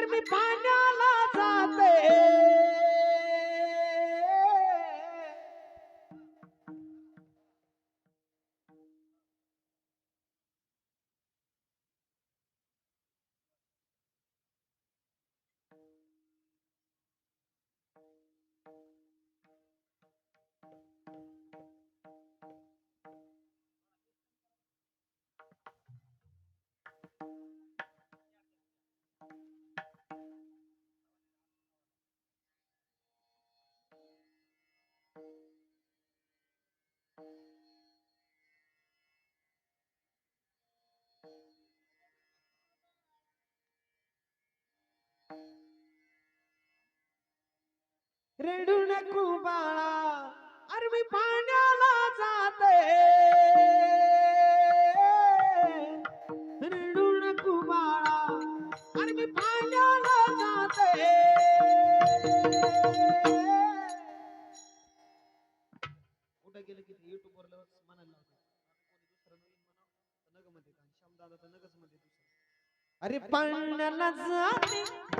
घर में पाना जाते रेडू नको बाळा अरे मी पाण्याला जाते. रेडू नको बाळा अरे मी पाण्याला जाते. कुठे गेलं की युट्यूब वर लगेच अरे पाण्याला जाते.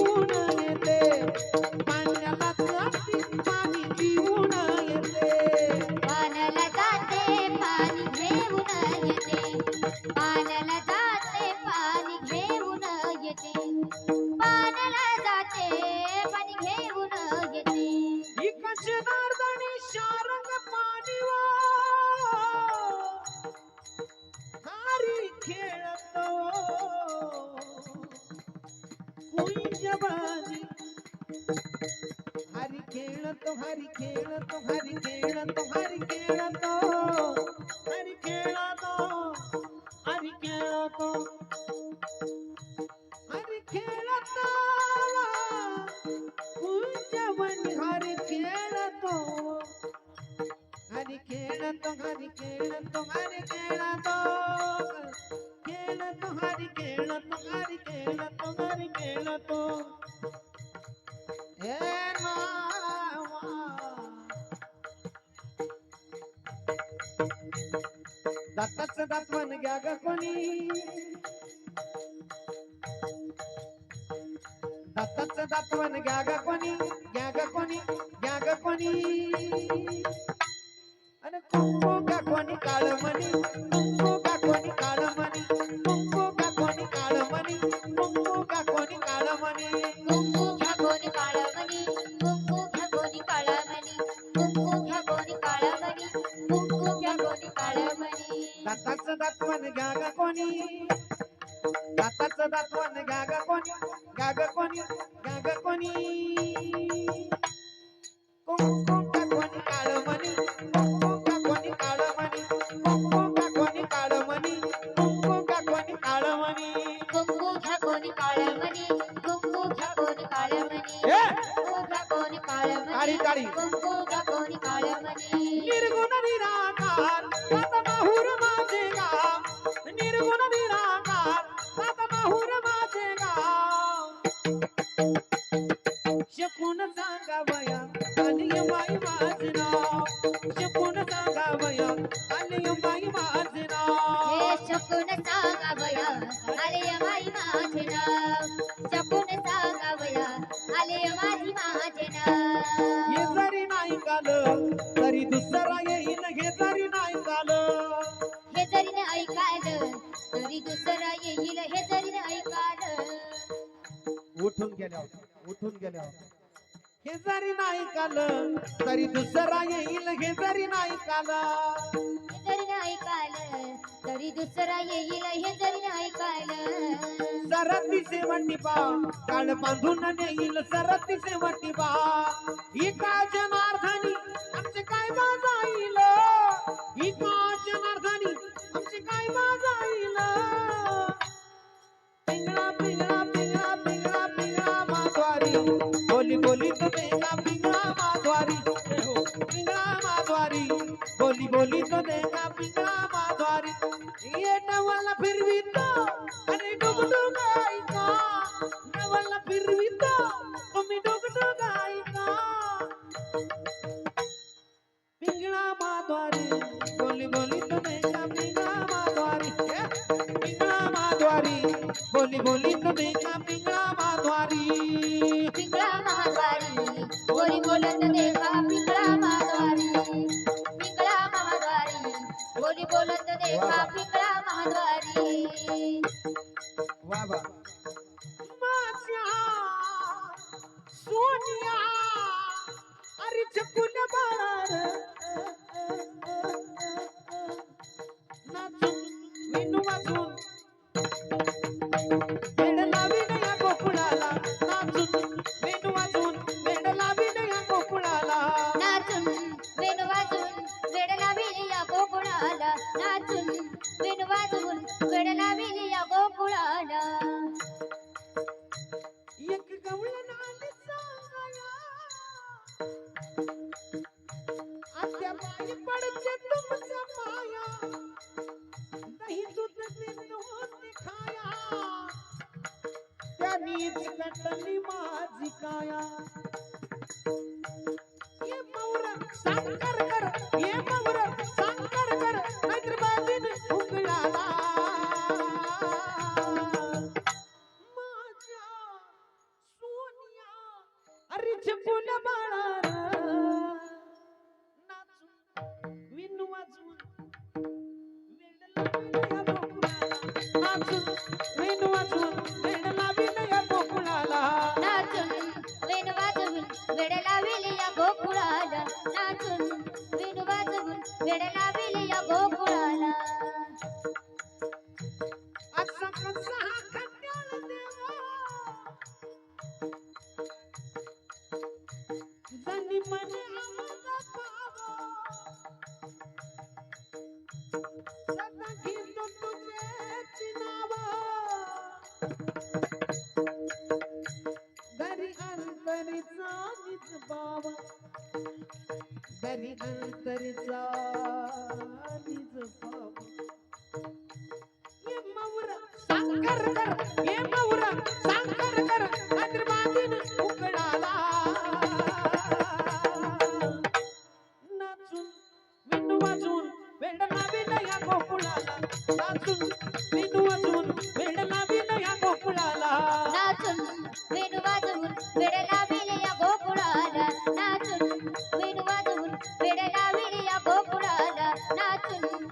গুণ ಯಜಮಾನಿ ಹರಿ ಕೇಳತೋ ಹರಿ ಕೇಳತೋ ಹರಿ ಕೇಳತೋ ಹರಿ ಕೇಳತೋ ಹರಿ ಕೇಳತೋ ಹರಿ ಕೇಳತೋ दाताचं दातवण घ्या ग कोणी. दाताचं दातवण घ्या ग कोणी घ्या ग कोणी घ्या ग कोणी. आणि कुंकू घ्या कोणी काळ म्हणी. दाताचं दातवण घ्या ग कोणी? घ्या ग कोणी? घ्या ग कोणी? कुंकू का कोणी? काळ मणी कुंकू का कोणी? काळ मणी कुंकू का कोणी? काळ मणी कुंकू का कोणी? काळ मणी कुंकू घ्या कोणी? काळमणी. कुंकू घ्या कोणी? काळमणी. ए! कुंकू घ्या कोणी? काळमणी. टाळी टाळी कुंकू सांगावया आणि बाई माझे नाव हे शकून सांगावया आले माई माझे नाव शकून सांगावया आले माझी माझे नाव हे जरी नाही काल तरी दुसरा येईल हे जरी नाही काल। हे जरी न ऐकायलं तरी दुसरा येईल हे जरी न ऐकायलं उठून गेल्यावर उठून गेल्यावर। हे जरी नाही काल तरी दुसरा येईल हे जरी नाही काल. हे जरी न ऐकायलं तरी दुसरा येईल हे जरी न ऐकायलं सरती शेवटी बा काळ बांधून नेईल सरती शेवटी बा. ही का जनार्दनी बोली बोली तो देगा पिंगळा माधवारी ये नवला फिरवितो आणि डुगडुग ऐका नवला फिरवितो तुम्ही डुगडुग ऐका पिंगळा माधवारी बोली बोली तो देगा पिता माधवारी ए, पिंगळा माधवारी बोली बोली तो देगा पिंगळा माधवारी आला नाचून. बिन वाजवून वेड लाविली या गोकुळाला एक गवळण नाली सांगाया आत्या पायी पडते तुमचा पाया. नाही दूध दिन होते खाया. त्यांनी कटली माझी काया. ये मौर साखर अरे चपुल गोकुळाला. नाचून विनू वेड वाजवून या गोकुळाला. नाचून वेणू वाजवून वेड लावील या गोकुळाला. नाचून वेणू वाजवून वेड लाविले या गोकुळाला. नाचून वेणू वाजवून वेड या गोकुळाला. नाचून